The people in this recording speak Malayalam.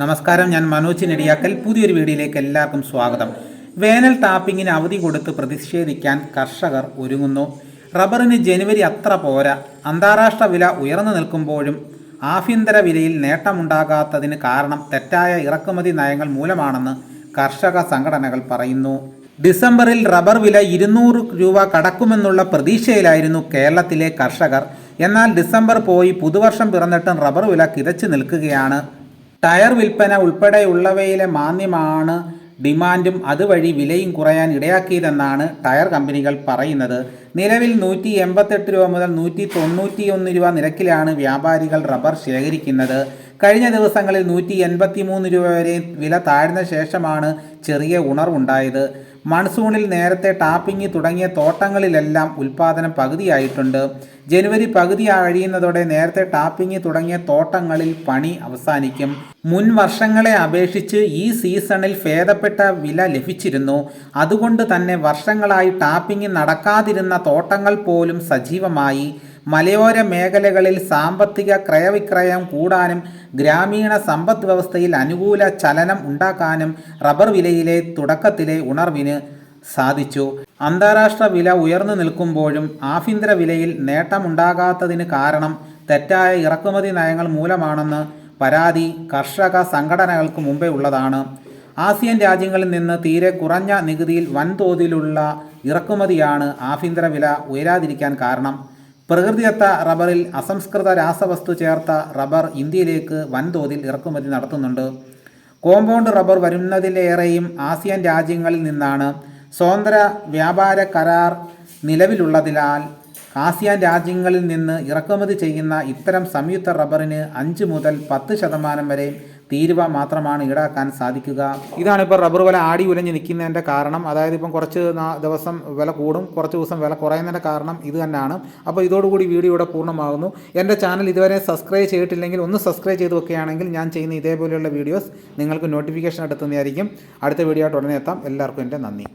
നമസ്കാരം ഞാൻ മനോജ് നെടിയാക്കൽ. പുതിയൊരു വീഡിയോയിലേക്ക് എല്ലാവർക്കും സ്വാഗതം. വേനൽ ടാപ്പിങ്ങിന് അവധി കൊടുത്ത് പ്രതിഷേധിക്കാൻ കർഷകർ ഒരുങ്ങുന്നു. റബ്ബറിന് ജനുവരി അത്ര പോരാ. അന്താരാഷ്ട്ര വില ഉയർന്നു നിൽക്കുമ്പോഴും ആഭ്യന്തര വിലയിൽ നേട്ടമുണ്ടാകാത്തതിന് കാരണം തെറ്റായ ഇറക്കുമതി നയങ്ങൾ മൂലമാണെന്ന് കർഷക സംഘടനകൾ പറയുന്നു. ഡിസംബറിൽ റബ്ബർ വില ഇരുന്നൂറ് രൂപ കടക്കുമെന്നുള്ള പ്രതീക്ഷയിലായിരുന്നു കേരളത്തിലെ കർഷകർ. എന്നാൽ ഡിസംബർ പോയി പുതുവർഷം പിറന്നിട്ടും റബ്ബർ വില കിതച്ചു നിൽക്കുകയാണ്. ടയർ വിൽപ്പന ഉൾപ്പെടെയുള്ളവയിലെ മാന്ദ്യമാണ് ഡിമാൻഡും അതുവഴി വിലയും കുറയാൻ ഇടയാക്കിയതെന്നാണ് ടയർ കമ്പനികൾ പറയുന്നത്. നിലവിൽ നൂറ്റി എൺപത്തെട്ട് രൂപ മുതൽ നൂറ്റി തൊണ്ണൂറ്റിയൊന്ന് രൂപ നിരക്കിലാണ് വ്യാപാരികൾ റബ്ബർ ശേഖരിക്കുന്നത്. കഴിഞ്ഞ ദിവസങ്ങളിൽ നൂറ്റി എൺപത്തി മൂന്ന് രൂപ വരെ വില താഴ്ന്ന ശേഷമാണ് ചെറിയ ഉണർവുണ്ടായത്. മൺസൂണിൽ നേരത്തെ ടാപ്പിംഗ് തുടങ്ങിയ തോട്ടങ്ങളിലെല്ലാം ഉൽപാദനം പകുതിയായിട്ടുണ്ട്. ജനുവരി പകുതി കഴിയുന്നതോടെ നേരത്തെ ടാപ്പിംഗ് തുടങ്ങിയ തോട്ടങ്ങളിൽ പണി അവസാനിക്കും. മുൻ വർഷങ്ങളെ അപേക്ഷിച്ച് ഈ സീസണിൽ ഭേദപ്പെട്ട വില ലഭിച്ചിരുന്നു. അതുകൊണ്ട് തന്നെ വർഷങ്ങളായി ടാപ്പിംഗ് നടക്കാതിരുന്ന തോട്ടങ്ങൾ പോലും സജീവമായി. മലയോര മേഖലകളിൽ സാമ്പത്തിക ക്രയവിക്രയം കൂടാനും ഗ്രാമീണ സമ്പദ് വ്യവസ്ഥയിൽ അനുകൂല ചലനം ഉണ്ടാക്കാനും റബ്ബർ വിലയിലെ തുടക്കത്തിലെ ഉണർവിന് സാധിച്ചു. അന്താരാഷ്ട്ര വില ഉയർന്നു നിൽക്കുമ്പോഴും ആഭ്യന്തര വിലയിൽ നേട്ടമുണ്ടാകാത്തതിന് കാരണം തെറ്റായ ഇറക്കുമതി നയങ്ങൾ മൂലമാണെന്ന് പരാതി കർഷക സംഘടനകൾക്ക് മുമ്പേ ഉള്ളതാണ്. ആസിയൻ രാജ്യങ്ങളിൽ നിന്ന് തീരെ കുറഞ്ഞ നികുതിയിൽ വൻതോതിലുള്ള ഇറക്കുമതിയാണ് ആഭ്യന്തര വില ഉയരാതിരിക്കാൻ കാരണം. പ്രകൃതിദത്ത റബ്ബറിൽ അസംസ്കൃത രാസവസ്തു ചേർത്ത റബ്ബർ ഇന്ത്യയിലേക്ക് വൻതോതിൽ ഇറക്കുമതി നടത്തുന്നുണ്ട്. കോമ്പൗണ്ട് റബ്ബർ വരുന്നതിലേറെയും ആസിയൻ രാജ്യങ്ങളിൽ നിന്നാണ് സ്വതന്ത്ര വ്യാപാര കരാർ നിലവിലുള്ളതിനാൽ ആസിയാൻ രാജ്യങ്ങളിൽ നിന്ന് ഇറക്കുമതി ചെയ്യുന്ന ഇത്തരം സംയുക്ത റബ്ബറിന് അഞ്ച് മുതൽ പത്ത് ശതമാനം വരെ തീരുവ മാത്രമാണ് ഈടാക്കാൻ സാധിക്കുക. ഇതാണ് ഇപ്പോൾ റബ്ബർ വില ആടി ഉലഞ്ഞ് നിൽക്കുന്നതിന്റെ കാരണം. അതായത് ഇപ്പം കുറച്ച് ദിവസം വില കൂടും കുറച്ച് ദിവസം വില കുറയുന്നതിന്റെ കാരണം ഇത് തന്നെയാണ്. അപ്പോൾ ഇതോടുകൂടി വീഡിയോ ഇവിടെ പൂർണമാകുന്നു. എന്റെ ചാനൽ ഇതുവരെ സബ്സ്ക്രൈബ് ചെയ്തിട്ടില്ലെങ്കിൽ ഒന്ന് സബ്സ്ക്രൈബ് ചെയ്ത് വെക്കുകയാണെങ്കിൽ ഞാൻ ചെയ്യുന്ന ഇതേപോലെയുള്ള വീഡിയോസ് നിങ്ങൾക്ക് നോട്ടിഫിക്കേഷൻ എടുത്തുന്നതായിരിക്കും അടുത്ത വീഡിയോ ആയിട്ട് ഉടനെ എത്താം. എല്ലാവർക്കും എന്റെ നന്ദി.